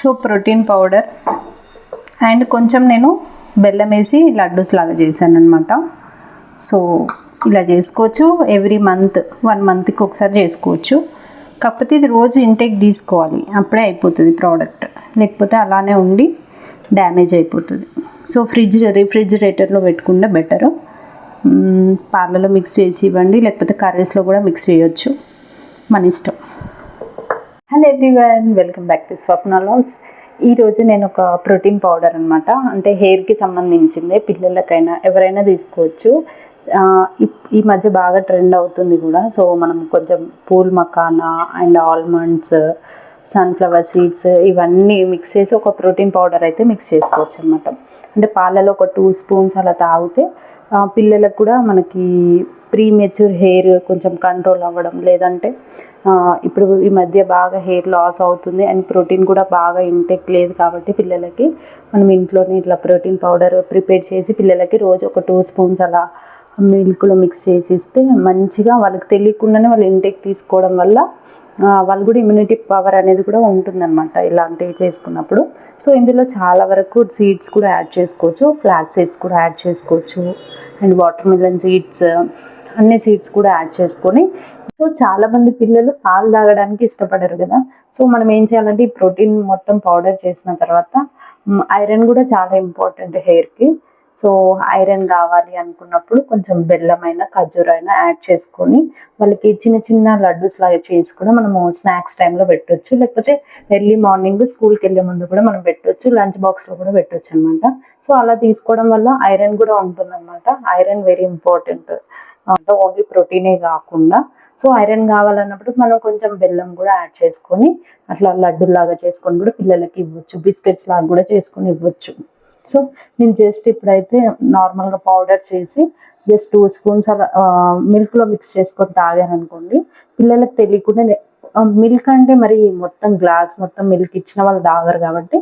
So protein powder and కొంచెం నేను బెల్లం వేసి లడ్డూస్ లాగా చేశాను అనమాట సో ఇలా చేసుకోవచ్చు. ఎవ్రీ మంత్ వన్ మంత్కి ఒకసారి చేసుకోవచ్చు. కాకపోతే ఇది రోజు ఇంటేక్ తీసుకోవాలి. అప్పుడే అయిపోతుంది ప్రోడక్ట్. లేకపోతే అలానే ఉండి డ్యామేజ్ అయిపోతుంది. సో ఫ్రిడ్జ్ రిఫ్రిజిరేటర్లో పెట్టుకుంటే బెటరు. పాలలో మిక్స్ చేసి ఇవ్వండి. లేకపోతే కర్రీస్లో కూడా మిక్స్ చేయొచ్చు. మన ఇష్టం. Hello everyone welcome back to Swapna Lal's ఈరోజు నేను ఒక ప్రోటీన్ పౌడర్ అనమాట అంటే హెయిర్కి సంబంధించిందే పిల్లలకైనా ఎవరైనా తీసుకోవచ్చు. ఈ మధ్య బాగా ట్రెండ్ అవుతుంది కూడా. సో మనం కొంచెం phool makhana and almonds sunflower seeds ఇవన్నీ మిక్స్ చేసి ఒక ప్రోటీన్ పౌడర్ అయితే మిక్స్ చేసుకోవచ్చు అనమాట అంటే పాలలో ఒక టూ స్పూన్స్ అలా తాగితే పిల్లలకు కూడా మనకి ప్రీ మెచ్యూర్ హెయిర్ కొంచెం కంట్రోల్ అవ్వడం లేదంటే ఇప్పుడు ఈ మధ్య బాగా హెయిర్ లాస్ అవుతుంది అండ్ ప్రోటీన్ కూడా బాగా ఇంటెక్ లేదు కాబట్టి పిల్లలకి మనం ఇంట్లోనే ఇట్లా ప్రోటీన్ పౌడర్ ప్రిపేర్ చేసి పిల్లలకి రోజు ఒక టూ స్పూన్స్ అలా మిల్క్లో మిక్స్ చేసి ఇస్తే మంచిగా వాళ్ళకి తెలియకుండానే వాళ్ళు ఇంటేక్ తీసుకోవడం వల్ల వాళ్ళు కూడా ఇమ్యూనిటీ పవర్ అనేది కూడా ఉంటుందన్నమాట ఇలాంటివి చేసుకున్నప్పుడు. సో ఇందులో చాలా వరకు సీడ్స్ కూడా యాడ్ చేసుకోవచ్చు ఫ్లాక్ సీడ్స్ కూడా యాడ్ చేసుకోవచ్చు అండ్ వాటర్ మిలన్ సీడ్స్ అన్ని సీడ్స్ కూడా యాడ్ చేసుకొని. సో చాలా మంది పిల్లలు పాలు తాగడానికి ఇష్టపడరు కదా. సో మనం ఏం చేయాలంటే ఈ ప్రోటీన్ మొత్తం పౌడర్ చేసిన తర్వాత ఐరన్ కూడా చాలా ఇంపార్టెంట్ హెయిర్కి సో ఐరన్ కావాలి అనుకున్నప్పుడు కొంచెం బెల్లం అయినా ఖర్జూర అయినా యాడ్ చేసుకొని వాళ్ళకి చిన్న చిన్న లడ్డూస్ లాగా చేసి కూడా మనము స్నాక్స్ టైంలో పెట్టొచ్చు. లేకపోతే ఎర్లీ మార్నింగ్ స్కూల్కి వెళ్ళే ముందు కూడా మనం పెట్టొచ్చు. లంచ్ బాక్స్లో కూడా పెట్టొచ్చు అనమాట సో అలా తీసుకోవడం వల్ల ఐరన్ కూడా ఉంటుందన్నమాట. Iron very important. అంటే ఓన్లీ ప్రోటీనే కాకుండా. సో ఐరన్ కావాలన్నప్పుడు మనం కొంచెం బెల్లం కూడా యాడ్ చేసుకొని అట్లా లడ్డూలాగా చేసుకొని కూడా పిల్లలకి ఇవ్వచ్చు. బిస్కెట్స్ లాగా కూడా చేసుకొని ఇవ్వచ్చు. సో నేను జస్ట్ ఇప్పుడైతే నార్మల్గా పౌడర్ చేసి జస్ట్ టూ స్పూన్స్ అలా మిల్క్లో మిక్స్ చేసుకొని తాగాను అనుకోండి. పిల్లలకు తెలియకుండా మిల్క్ అంటే మరి మొత్తం గ్లాస్ మొత్తం మిల్క్ ఇచ్చిన వాళ్ళు తాగరు కాబట్టి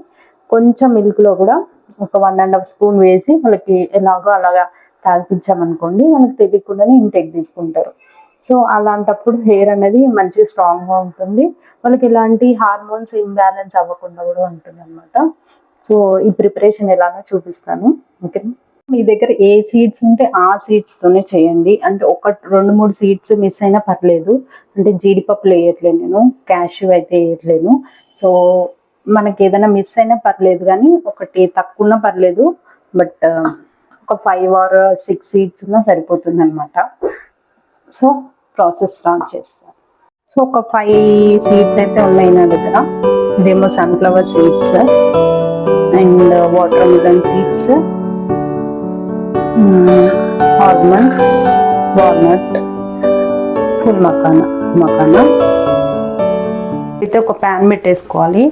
కొంచెం మిల్క్లో కూడా ఒక వన్ అండ్ హాఫ్ స్పూన్ వేసి వాళ్ళకి ఎలాగో అలాగా తాగిపించామనుకోండి వాళ్ళకి తెలియకుండానే ఇంటెక్ తీసుకుంటారు. సో అలాంటప్పుడు హెయిర్ అనేది మంచిగా స్ట్రాంగ్గా ఉంటుంది. వాళ్ళకి ఎలాంటి హార్మోన్స్ ఇంబ్యాలెన్స్ అవ్వకుండా కూడా ఉంటుంది అనమాట సో ఈ ప్రిపరేషన్ ఎలానో చూపిస్తాను ఓకే? మీ దగ్గర ఏ సీడ్స్ ఉంటే ఆ సీడ్స్తోనే చేయండి. అంటే ఒక రెండు మూడు సీడ్స్ మిస్ అయినా పర్లేదు. అంటే జీడిపప్పులు వేయట్లేను నేను క్యాష్యూ అయితే వేయట్లేను సో మనకి ఏదైనా మిస్ అయినా పర్లేదు కానీ ఒకటి తక్కువ పర్లేదు. బట్ ఒక ఫైవ్ ఆర్ సిక్స్ సీడ్స్ ఉన్నా సరిపోతుంది అనమాట సో ప్రాసెస్ స్టార్ట్ చేస్తాను. సో ఒక ఫైవ్ సీడ్స్ అయితే ఉన్నాయి నా దగ్గర. ఇదేమో sunflower seeds. And watermelon seeds almonds walnut phool makhana makhana అయితే ఒక ప్యాన్ పెట్టేసుకోవాలి.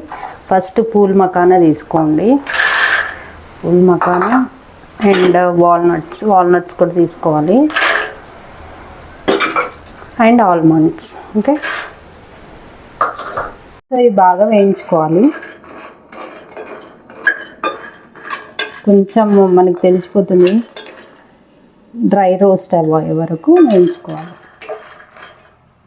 ఫస్ట్ పూల్ మకానా తీసుకోండి. Phool makhana and walnuts walnuts కూడా తీసుకోవాలి. అండ్ ఆల్మండ్స్ ఓకే సో ఇవి బాగా వేయించుకోవాలి. కొంచెం మనకి తెలిసిపోతుంది. డ్రై రోస్ట్ అయ్యే వరకు వేయించుకోవాలి.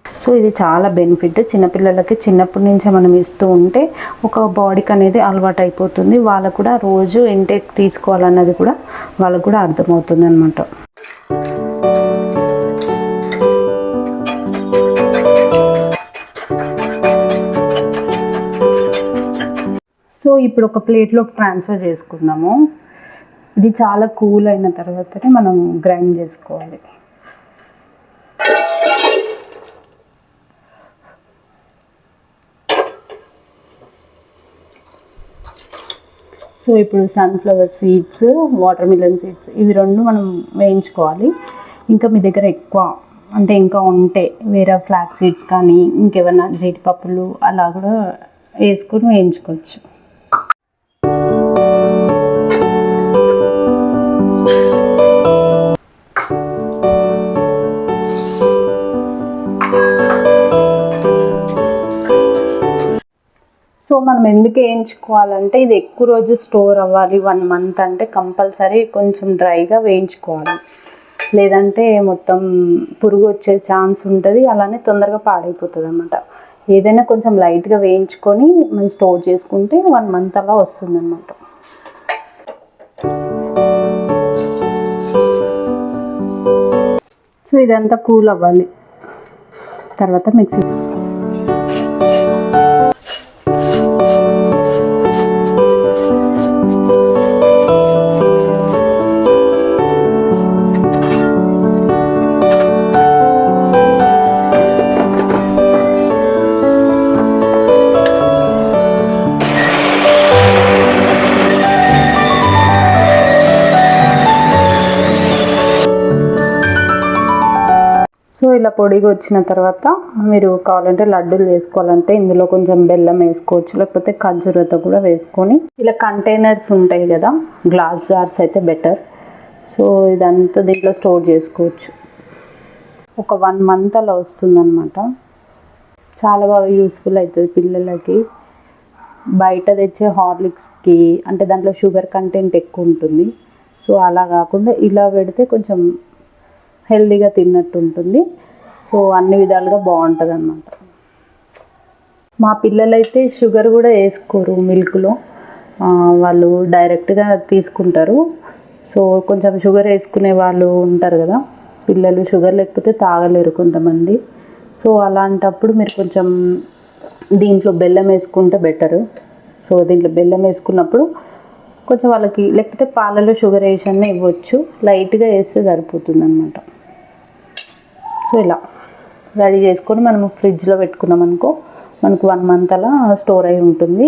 సో ఇది చాలా బెనిఫిట్. చిన్నపిల్లలకి చిన్నప్పటి నుంచే మనం ఇస్తూ ఉంటే ఒక బాడీకి అనేది అలవాటు అయిపోతుంది వాళ్ళకు కూడా రోజు ఇంటేక్ తీసుకోవాలన్నది కూడా వాళ్ళకు కూడా అర్థమవుతుంది అనమాట ఇప్పుడు ఒక ప్లేట్లోకి ట్రాన్స్ఫర్ చేసుకున్నాము ఇది చాలా కూల్ అయిన తర్వాతనే మనం గ్రైండ్ చేసుకోవాలి. సో ఇప్పుడు sunflower seeds watermelon seeds ఇవి రెండు మనం వేయించుకోవాలి. ఇంకా మీ దగ్గర ఎక్కువ అంటే ఇంకా ఉంటే వేరే ఫ్లాక్ సీడ్స్ కానీ ఇంకేమైనా జీడిపప్పులు అలా కూడా వేసుకొని వేయించుకోవచ్చు. సో మనం ఎందుకు వేయించుకోవాలంటే ఇది ఎక్కువ రోజు స్టోర్ అవ్వాలి వన్ మంత్ అంటే కంపల్సరీ కొంచెం డ్రైగా వేయించుకోవాలి. లేదంటే మొత్తం పురుగు వచ్చే ఛాన్స్ ఉంటుంది అలానే తొందరగా పాడైపోతుంది అన్నమాట ఏదైనా కొంచెం లైట్గా వేయించుకొని మనం స్టోర్ చేసుకుంటే వన్ మంత్ అలా వస్తుంది అన్నమాట సో ఇదంతా కూల్ అవ్వాలి. తర్వాత మిక్సీ పొడిగా వచ్చిన తర్వాత మీరు కావాలంటే లడ్డూలు చేసుకోవాలంటే ఇందులో కొంచెం బెల్లం వేసుకోవచ్చు లేకపోతే ఖర్జూరతో కూడా వేసుకొని. ఇలా కంటైనర్స్ ఉంటాయి కదా గ్లాస్ జార్స్ అయితే బెటర్. సో ఇదంతా దీంట్లో స్టోర్ చేసుకోవచ్చు. ఒక వన్ మంత్ అలా వస్తుందన్నమాట. చాలా బాగా యూస్ఫుల్ అవుతుంది పిల్లలకి. బయట తెచ్చే హార్లిక్స్కి అంటే దాంట్లో షుగర్ కంటెంట్ ఎక్కువ ఉంటుంది. సో అలా కాకుండా ఇలా పెడితే కొంచెం హెల్దీగా తిన్నట్టు ఉంటుంది. సో అన్ని విధాలుగా బాగుంటుంది అన్నమాట మా పిల్లలైతే షుగర్ కూడా వేసుకోరు మిల్క్లో. వాళ్ళు డైరెక్ట్గా తీసుకుంటారు. సో కొంచెం షుగర్ వేసుకునే వాళ్ళు ఉంటారు కదా పిల్లలు షుగర్ లేకపోతే తాగలేరు కొంతమంది. సో అలాంటప్పుడు మీరు కొంచెం దీంట్లో బెల్లం వేసుకుంటే బెటరు. సో దీంట్లో బెల్లం వేసుకున్నప్పుడు కొంచెం వాళ్ళకి లేకపోతే పాలలో షుగర్ వేసి అన్న ఇవ్వచ్చు. లైట్గా వేస్తే సరిపోతుంది అనమాట సో ఇలా. రెడీ చేసుకొని మనము ఫ్రిడ్జ్లో పెట్టుకున్నాం అనుకో మనకు వన్ మంత్ అలా స్టోర్ అయి ఉంటుంది.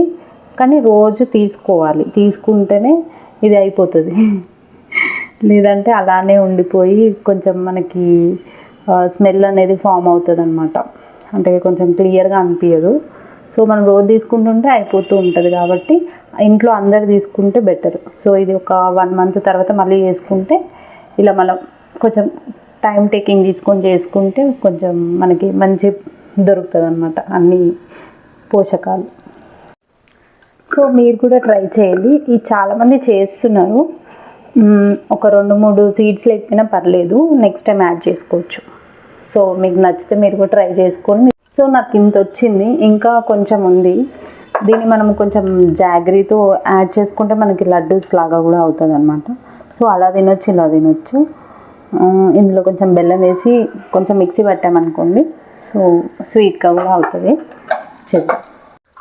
కానీ రోజు తీసుకోవాలి. తీసుకుంటేనే ఇది అయిపోతుంది. లేదంటే అలానే ఉండిపోయి కొంచెం మనకి స్మెల్ అనేది ఫామ్ అవుతుంది అనమాట అంటే కొంచెం క్లియర్గా అనిపించదు సో మనం రోజు తీసుకుంటుంటే అయిపోతూ ఉంటుంది కాబట్టి ఇంట్లో అందరు తీసుకుంటే బెటర్. సో ఇది ఒక వన్ మంత్ తర్వాత మళ్ళీ చేసుకుంటే ఇలా మనం కొంచెం టైం టేకింగ్ తీసుకొని చేసుకుంటే కొంచెం మనకి మంచి దొరుకుతుంది అనమాట అన్ని పోషకాలు. సో మీరు కూడా ట్రై చేయండి. ఇది చాలామంది చేస్తున్నారు. ఒక రెండు మూడు సీడ్స్ లేకపోయినా పర్లేదు. నెక్స్ట్ టైం యాడ్ చేసుకోవచ్చు. సో మీకు నచ్చితే మీరు కూడా ట్రై చేసుకోండి. సో నాకు ఇంత వచ్చింది. ఇంకా కొంచెం ఉంది. దీన్ని మనం కొంచెం జాగ్రీతో యాడ్ చేసుకుంటే మనకి లడ్డూస్ లాగా కూడా అవుతుంది అనమాట సో అలా తినొచ్చు ఇలా తినొచ్చు. ఇందులో కొంచెం బెల్లం వేసి కొంచెం మిక్సీ పట్టామనుకోండి. సో స్వీట్గా కూడా అవుతుంది. చేద్దాం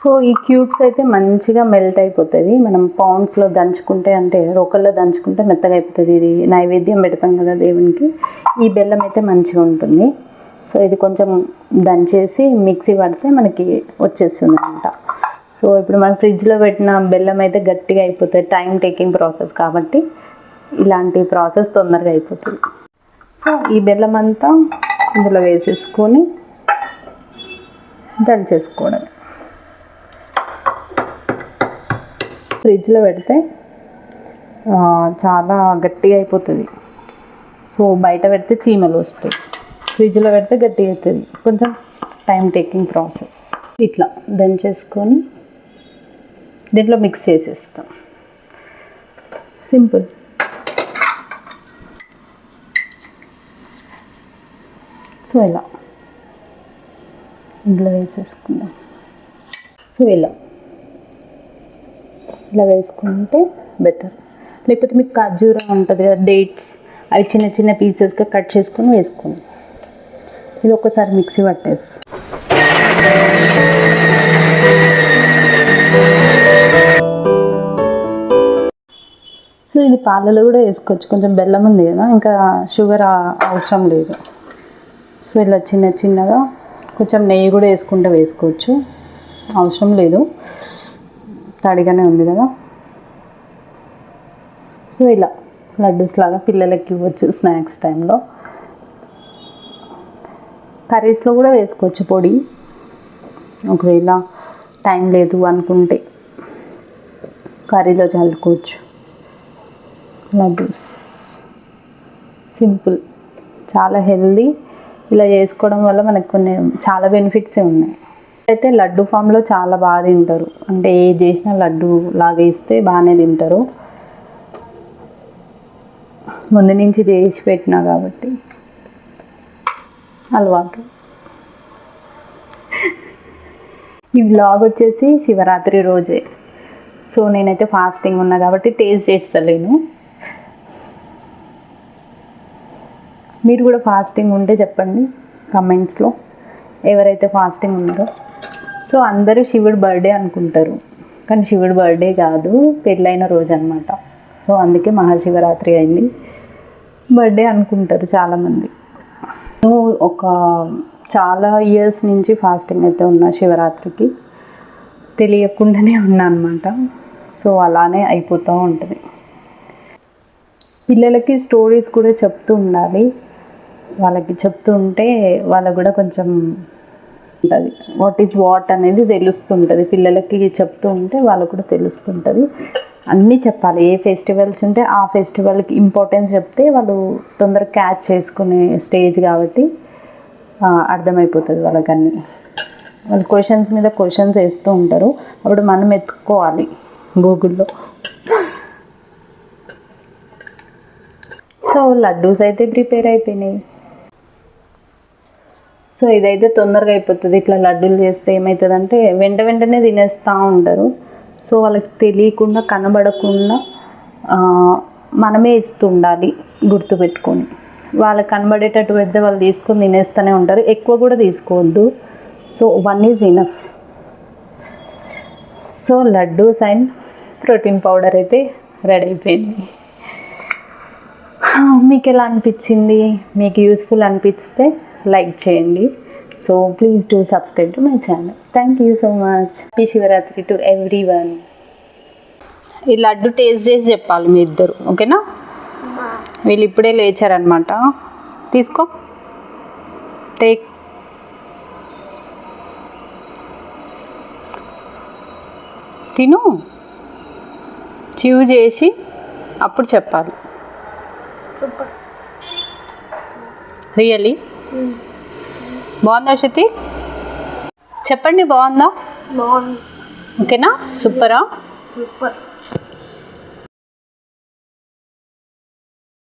సో ఈ క్యూబ్స్ అయితే మంచిగా మెల్ట్ అయిపోతుంది. మనం పౌండ్స్లో దంచుకుంటే అంటే రోకల్లో దంచుకుంటే మెత్తగా అయిపోతుంది. ఇది నైవేద్యం పెడతాం కదా దేవునికి. ఈ బెల్లం అయితే మంచిగా ఉంటుంది. సో ఇది కొంచెం దంచేసి మిక్సీ పడితే మనకి వచ్చేస్తుంది అనమాట సో ఇప్పుడు మనం ఫ్రిడ్జ్లో పెట్టిన బెల్లం అయితే గట్టిగా అయిపోతుంది. టైం టేకింగ్ ప్రాసెస్ కాబట్టి. ఇలాంటి ప్రాసెస్ తొందరగా అయిపోతుంది. సో ఈ బెల్లం అంతా ఇందులో వేసేసుకొని దంచేసుకోవడం. ఫ్రిడ్జ్లో పెడితే చాలా గట్టిగా అయిపోతుంది. సో బయట పెడితే చీమలు వస్తాయి. ఫ్రిడ్జ్లో పెడితే గట్టిగా అవుతుంది కొంచెం టైం టేకింగ్ ప్రాసెస్. ఇట్లా దంచేసుకొని దీంట్లో మిక్స్ చేసేస్తాం. సింపుల్. సో ఇలా ఇందులో వేసేసుకుందాం. సో ఇలా ఇలా వేసుకుంటే బెటర్. లేకపోతే మీకు ఖర్జూరా ఉంటుంది కదా డేట్స్ అవి చిన్న చిన్న పీసెస్గా కట్ చేసుకొని వేసుకోండి. ఇది ఒకసారి మిక్సీ పట్టేసి. సో ఇది పాలలో కూడా వేసుకోవచ్చు. కొంచెం బెల్లం ఉంది కదా ఇంకా షుగర్ అవసరం లేదు. సో ఇలా చిన్న చిన్నగా కొంచెం నెయ్యి కూడా వేసుకుంటే వేసుకోవచ్చు. అవసరం లేదు. తడిగానే ఉంది కదా. సో ఇలా లడ్డూస్ లాగా పిల్లలకి ఇవ్వచ్చు స్నాక్స్ టైంలో. కర్రీస్లో కూడా వేసుకోవచ్చు పొడి. ఒకవేళ టైం లేదు అనుకుంటే కర్రీలో చల్లుకోవచ్చు. లడ్డూస్. సింపుల్. చాలా హెల్దీ. ఇలా చేసుకోవడం వల్ల మనకు కొన్ని చాలా బెనిఫిట్సే ఉన్నాయి. అయితే లడ్డు ఫామ్లో చాలా బాగా తింటారు. అంటే ఏ చేసినా లడ్డు లాగా ఇస్తే బాగానే తింటారు. ముందు నుంచి చేసి పెట్టినా కాబట్టి. అలవాటు. ఈ బ్లాగ్ వచ్చేసి శివరాత్రి రోజే. సో నేనైతే ఫాస్టింగ్ ఉన్నా కాబట్టి టేస్ట్ చేస్తలేను. మీరు కూడా ఫాస్టింగ్ ఉంటే చెప్పండి కమెంట్స్లో ఎవరైతే ఫాస్టింగ్ ఉన్నారో. సో అందరూ శివుడు బర్త్డే అనుకుంటారు. కానీ శివుడు బర్త్డే కాదు పెళ్ళైన రోజు అనమాట సో అందుకే మహాశివరాత్రి అయింది. బర్త్డే అనుకుంటారు చాలామంది. నేను ఒక చాలా ఇయర్స్ నుంచి ఫాస్టింగ్ అయితే ఉన్నా శివరాత్రికి. తెలియకుండానే ఉన్నా అనమాట సో అలానే అయిపోతూ ఉంటుంది. పిల్లలకి స్టోరీస్ కూడా చెప్తూ ఉండాలి. వాళ్ళకి చెప్తూ ఉంటే వాళ్ళకు కూడా కొంచెం ఉంటుంది. వాట్ ఈస్ వాట్ అనేది తెలుస్తుంటుంది. పిల్లలకి చెప్తూ ఉంటే వాళ్ళకు కూడా తెలుస్తుంటుంది. అన్నీ చెప్పాలి. ఏ ఫెస్టివల్స్ ఉంటే ఆ ఫెస్టివల్కి ఇంపార్టెన్స్ చెప్తే వాళ్ళు తొందరగా క్యాచ్ చేసుకునే స్టేజ్ కాబట్టి అర్థమైపోతుంది వాళ్ళకన్నీ. వాళ్ళు క్వశ్చన్స్ మీద క్వశ్చన్స్ వేస్తూ ఉంటారు. అప్పుడు మనం ఎత్తుకోవాలి గూగుల్లో. సో లడ్డూస్ అయితే ప్రిపేర్ అయిపోయినాయి. సో ఇదైతే తొందరగా అయిపోతుంది. ఇట్లా లడ్డూలు చేస్తే ఏమవుతుందంటే వెంట వెంటనే తినేస్తూ ఉంటారు. సో వాళ్ళకి తెలియకుండా కనబడకుండా మనమే ఇస్తుండాలి గుర్తుపెట్టుకొని. వాళ్ళకి కనబడేటట్టు పెద్ద వాళ్ళు తీసుకొని తినేస్తూనే ఉంటారు. ఎక్కువ కూడా తీసుకోవద్దు. So one is enough. So laddoos and protein powder అయితే రెడీ అయిపోయింది. మీకు ఎలా అనిపించింది? మీకు యూస్ఫుల్ అనిపిస్తే లైక్ చేయండి. So please do subscribe to my channel thank you so much happy Shivaratri to everyone ఈ లడ్డు టేస్ట్ చేసి చెప్పాలి మీ ఇద్దరు ఓకేనా? వీళ్ళు ఇప్పుడే లేచారనమాట తీసుకో. టేక్ తిను. చివ్ చేసి అప్పుడు చెప్పాలి. సూపర్. రియలీ బాగుందా శృతి? చెప్పండి బాగుందా? బాగుంది. ఓకేనా? సూపరా? సూపర్.